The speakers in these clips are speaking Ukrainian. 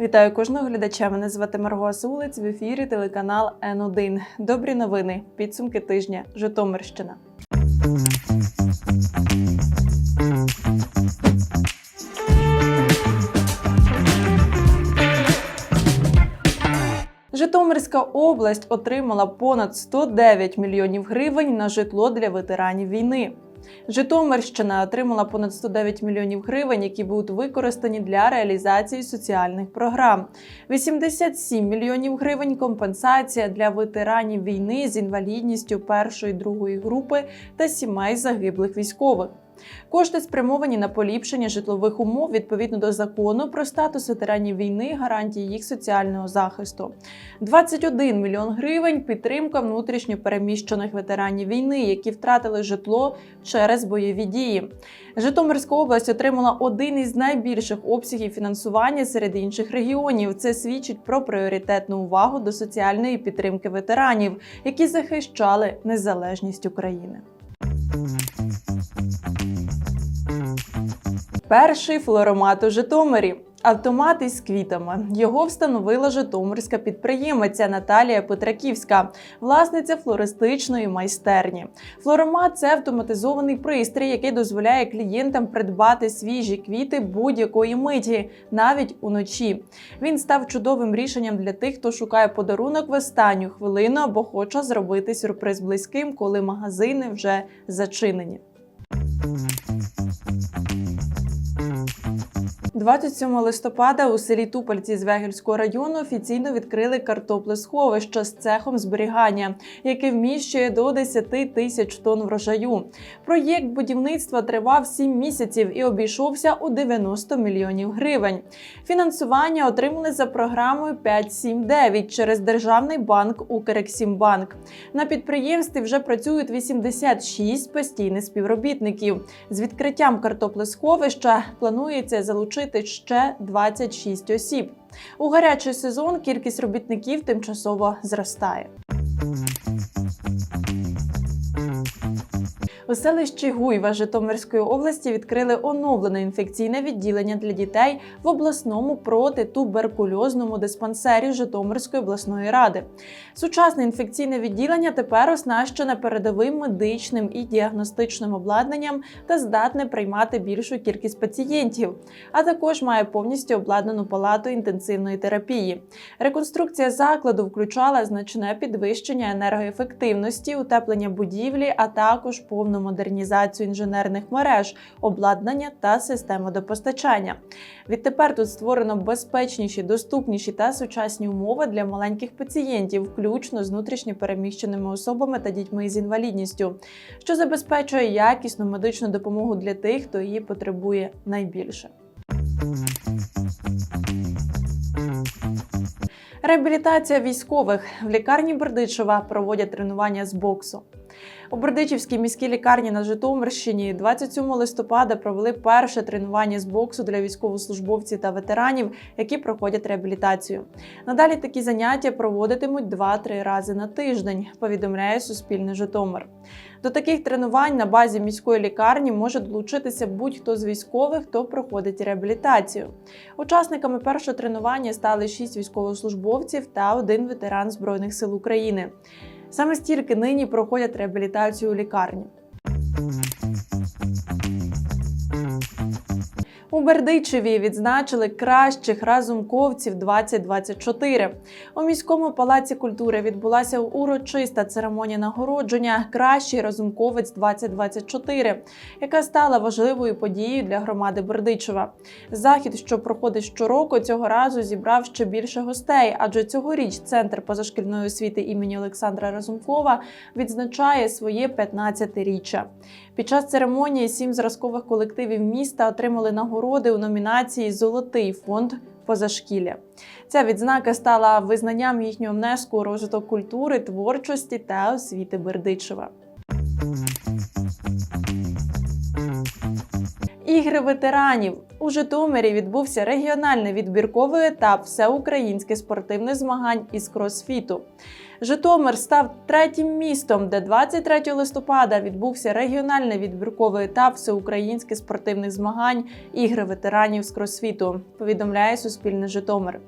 Вітаю кожного глядача. Мене звати Марго Сулиць. В ефірі телеканал Н1. Добрі новини. Підсумки тижня. Житомирщина. Житомирська область отримала понад 109 мільйонів гривень на житло для ветеранів війни. Житомирщина отримала понад 109 мільйонів гривень, які будуть використані для реалізації соціальних програм. 87 мільйонів гривень компенсація для ветеранів війни з інвалідністю першої другої групи та сімей загиблих військових. Кошти спрямовані на поліпшення житлових умов відповідно до закону про статус ветеранів війни, гарантії їх соціального захисту. 21 мільйон гривень підтримка внутрішньо переміщених ветеранів війни, які втратили житло через бойові дії. Житомирська область отримала один із найбільших обсягів фінансування серед інших регіонів. Це свідчить про пріоритетну увагу до соціальної підтримки ветеранів, які захищали незалежність України. Перший флоромат у Житомирі. Автомат із квітами його встановила Житомирська підприємиця Наталія Петраківська, власниця флористичної майстерні. Флоромат це автоматизований пристрій, який дозволяє клієнтам придбати свіжі квіти будь-якої миті, навіть уночі. Він став чудовим рішенням для тих, хто шукає подарунок в останню хвилину або хоче зробити сюрприз близьким, коли магазини вже зачинені. 27 листопада у селі Тупальці з Вегельського району офіційно відкрили картоплесховище з цехом зберігання, яке вміщує до 10 тисяч тонн врожаю. Проєкт будівництва тривав 7 місяців і обійшовся у 90 мільйонів гривень. Фінансування отримали за програмою 5.7.9 через державний банк Укрексімбанк. На підприємстві вже працюють 86 постійних співробітників. З відкриттям картоплесховища планується залучити ще 26 осіб. У гарячий сезон кількість робітників тимчасово зростає. У селищі Гуйва Житомирської області відкрили оновлене інфекційне відділення для дітей в обласному протитуберкульозному диспансері Житомирської обласної ради. Сучасне інфекційне відділення тепер оснащене передовим медичним і діагностичним обладнанням та здатне приймати більшу кількість пацієнтів, а також має повністю обладнану палату інтенсивної терапії. Реконструкція закладу включала значне підвищення енергоефективності, утеплення будівлі, а також повну модернізацію інженерних мереж, обладнання та систем водопостачання. Відтепер тут створено безпечніші, доступніші та сучасні умови для маленьких пацієнтів, включно з внутрішньо переміщеними особами та дітьми з інвалідністю, що забезпечує якісну медичну допомогу для тих, хто її потребує найбільше. Реабілітація військових в лікарні Бердичева проводять тренування з боксу. У Бердичівській міській лікарні на Житомирщині 27 листопада провели перше тренування з боксу для військовослужбовців та ветеранів, які проходять реабілітацію. Надалі такі заняття проводитимуть 2-3 рази на тиждень. Повідомляє Суспільне Житомир. До таких тренувань на базі міської лікарні може долучитися будь-хто з військових, хто проходить реабілітацію. Учасниками першого тренування стали 6 військовослужбовців та один ветеран Збройних сил України. Саме стільки нині проходять реабілітацію у лікарні. У Бердичеві відзначили кращих разумковців 2024. У міському палаці культури відбулася урочиста церемонія нагородження Кращий разумковець 2024, яка стала важливою подією для громади Бердичева. Захід, що проходить щороку, цього разу зібрав ще більше гостей, адже цьогоріч центр позашкільної освіти імені Олександра Разумкова відзначає своє 15-річчя. Під час церемонії сім зразкових колективів міста отримали нагороди у номінації Золотий фонд позашкілля. Ця відзнака стала визнанням їхнього внеску у розвиток культури, творчості та освіти Бердичева. Ігри ветеранів у Житомирі відбувся регіональний відбірковий етап всеукраїнських спортивних змагань із кросфіту. Житомир став третім містом, де 23 листопада відбувся регіональний відбірковий етап всеукраїнських спортивних змагань Ігри ветеранів з кросфіту. Повідомляє Суспільне Житомир.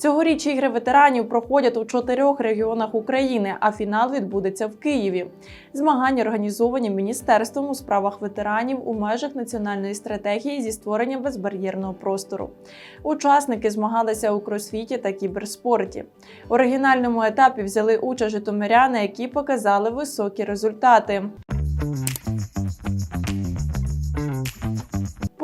Цьогоріч ігри ветеранів проходять у чотирьох регіонах України, а фінал відбудеться в Києві. Змагання організовані Міністерством у справах ветеранів у межах національної стратегії зі створення безбар'єрного простору. Учасники змагалися у кросфіті та кіберспорті. У оригінальному етапі взяли участь житомиряни, які показали високі результати.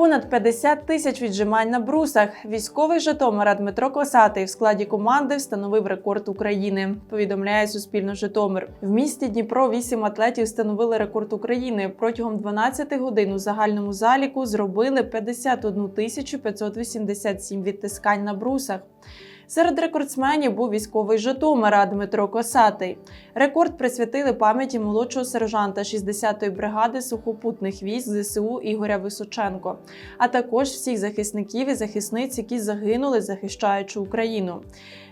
Понад 50 тисяч віджимань на брусах. Військовий Житомира Дмитро Косатий в складі команди встановив рекорд України. Повідомляє Суспільно Житомир. В місті Дніпро вісім атлетів встановили рекорд України. Протягом 12 годин у загальному заліку зробили 51 тисячу 587 відтискань на брусах. Серед рекордсменів був військовий Житомира Дмитро Косатий. Рекорд присвятили пам'яті молодшого сержанта 60-ї бригади сухопутних військ ЗСУ Ігоря Височенко, а також всіх захисників і захисниць, які загинули, захищаючи Україну.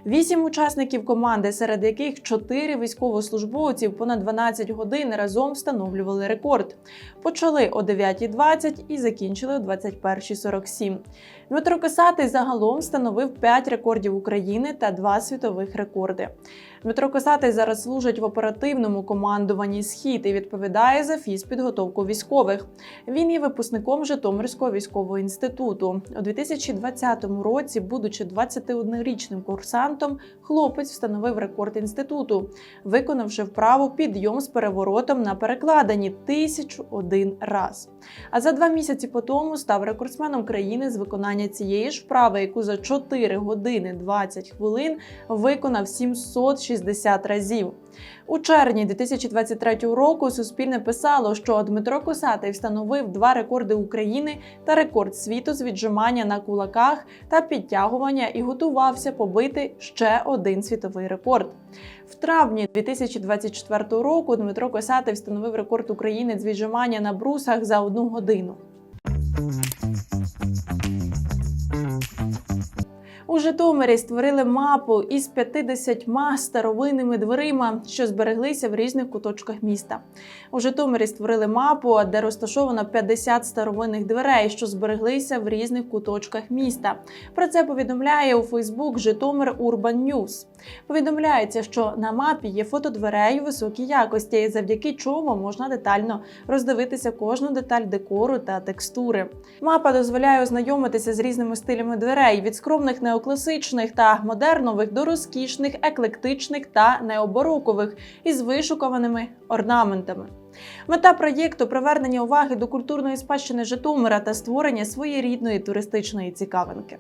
Вісім учасників команди, серед яких чотири військовослужбовців понад 12 годин разом встановлювали рекорд. Почали о 9.20 і закінчили о 21.47. Дмитро Косатий загалом встановив 5 рекордів України та 2 світових рекорди. Дмитро Косатий зараз служить в оперативному командуванні Схід і відповідає за фізпідготовку військових. Він є випускником Житомирського військового інституту. У 2020 році, будучи 21-річним курсантом, хлопець встановив рекорд інституту, виконавши вправу підйом з переворотом на перекладині 1001 раз. А за два місяці по тому став рекордсменом країни з виконання цієї ж вправи, яку за 4 години 20 хвилин виконав 760 разів. У червні 2023 року Суспільне писало, що Дмитро Косатий встановив два рекорди України та рекорд світу з віджимання на кулаках та підтягування і готувався побити ще один світовий рекорд. В травні 2024 року Дмитро Косатий встановив рекорд України з віджимання на брусах за одну годину. У Житомирі створили мапу із 50 старовинними дверима, що збереглися в різних куточках міста. У Житомирі створили мапу, де розташовано 50 старовинних дверей, що збереглися в різних куточках міста. Про це повідомляє у Фейсбук Житомир Урбан News. Повідомляється, що на мапі є фото дверей у високій якості, завдяки чому можна детально роздивитися кожну деталь декору та текстури. Мапа дозволяє ознайомитися з різними стилями дверей від скромних неокласичних та модернових до розкішних, еклектичних та необорокових із вишуканими орнаментами. Мета проєкту привернення уваги до культурної спадщини Житомира та створення своєрідної туристичної цікавинки.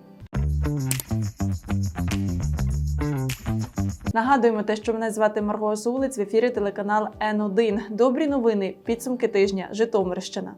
Нагадуємо те, що мене звати Марго Сулиць в ефірі телеканал Н1. Добрі новини, підсумки тижня, Житомирщина.